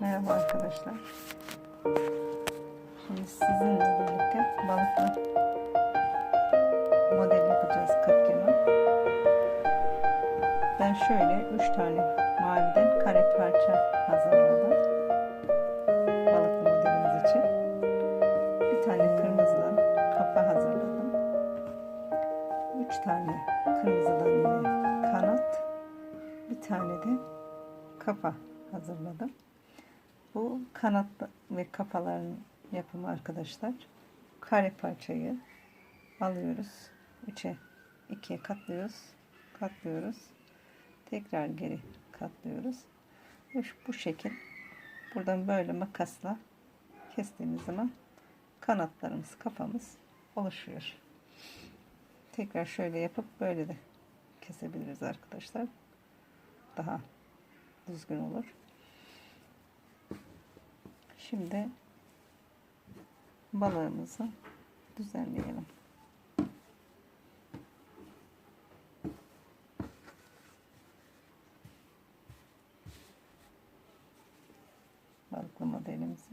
Merhaba arkadaşlar. Şimdi sizinle birlikte balıklı model yapacağız 40 kilo. Ben şöyle 3 tane maviden kare parça hazırladım. Balıklı modelimiz için. Bir tane kırmızıdan kafa hazırladım. 3 tane kırmızıdan yine kanat. Bir tane de kafa hazırladım. Bu kanat ve kafaların yapımı arkadaşlar. Kare parçayı alıyoruz. Üçe ikiye katlıyoruz. Katlıyoruz. Tekrar geri katlıyoruz. Ve bu şekil buradan böyle makasla kestiğimiz zaman kanatlarımız, kafamız oluşuyor. Tekrar şöyle yapıp böyle de kesebiliriz arkadaşlar. Daha düzgün olur. Şimdi balığımızı düzenleyelim. Balıklı modelimizi.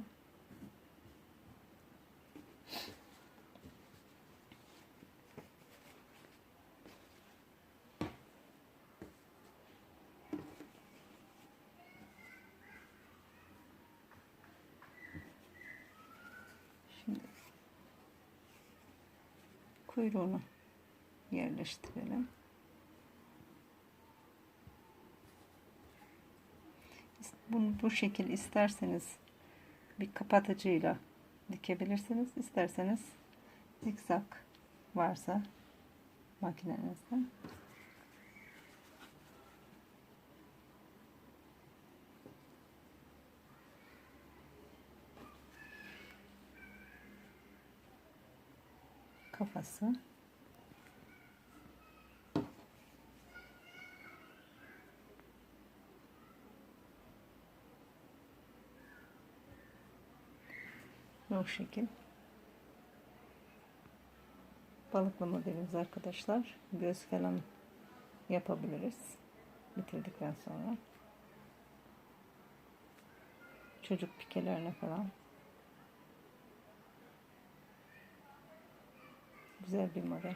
Şimdi kuyruğunu yerleştirelim. Bunu bu şekil isterseniz bir kapatıcıyla dikebilirsiniz. İsterseniz zikzak varsa makinenizde kafası. Bu şekil. Balıklı modelimiz arkadaşlar? Göz falan yapabiliriz bitirdikten sonra. Çocuk pikelerine falan güzel bir model